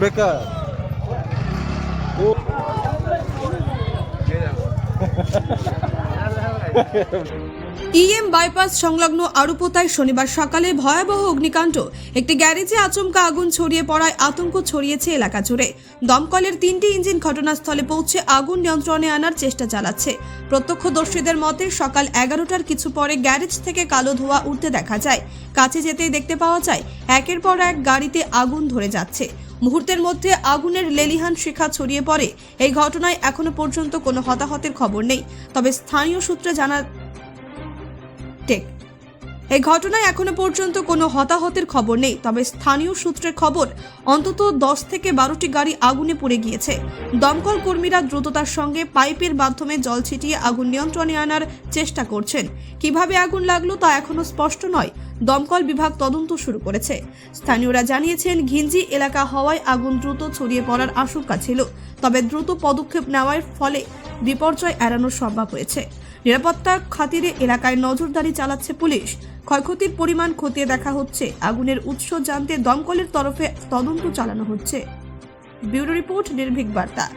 বেকার ও। EM bypass সংলগ্ন আরুপোতায় শনিবার সকালে ভয়াবহ অগ্নিকাণ্ড। একটি গ্যারেজে আচমকা আগুন ছড়িয়ে পড়ায় আতঙ্ক ছড়িয়েছে এলাকা জুড়ে। দমকলের তিনটি ইঞ্জিন ঘটনাস্থলে পৌঁছে আগুন নিয়ন্ত্রণে আনার চেষ্টা চালাচ্ছে। প্রত্যক্ষদর্শীদের মতে, সকাল এগারোটার কিছু পরে গ্যারেজ থেকে কালো ধোঁয়া উঠতে দেখা যায়। কাছে যেতেই দেখতে পাওয়া যায়, একের পর এক গাড়িতে আগুন ধরে যাচ্ছে। মুহূর্তের মধ্যে আগুনের লেলিহান শিখা ছড়িয়ে পড়ে। এই ঘটনায় এখনও পর্যন্ত কোনো হতাহতের খবর নেই। তবে স্থানীয় সূত্রে জানা টেক এই ঘটনায় এখনও পর্যন্ত কোনো হতাহতের খবর নেই, তবে স্থানীয় সূত্রের খবর, অন্তত দশ থেকে বারোটি গাড়ি আগুনে পড়ে গিয়েছে। দমকল কর্মীরা দ্রুততার সঙ্গে পাইপের মাধ্যমে জল ছিটিয়ে আগুন নিয়ন্ত্রণে আনার চেষ্টা করছেন। কীভাবে আগুন লাগল তা এখনও স্পষ্ট নয়, দমকল বিভাগ তদন্ত শুরু করেছে। স্থানীয়রা জানিয়েছেন, ঘিঞ্জি এলাকা হওয়ায় আগুন দ্রুত ছড়িয়ে পড়ার আশঙ্কা ছিল, তবে দ্রুত পদক্ষেপ নেওয়ার ফলে বিপর্যয় এড়ানো সম্ভব হয়েছে। নিরাপত্তার খাতিরে এলাকায় নজরদারি চালাচ্ছে পুলিশ। ক্ষয়ক্ষতির পরিমাণ খতিয়ে দেখা হচ্ছে। আগুনের উৎস জানতে দমকলের তরফে তদন্ত চালানো হচ্ছে। ব্যুরো রিপোর্ট নির্ভীক বার্তা।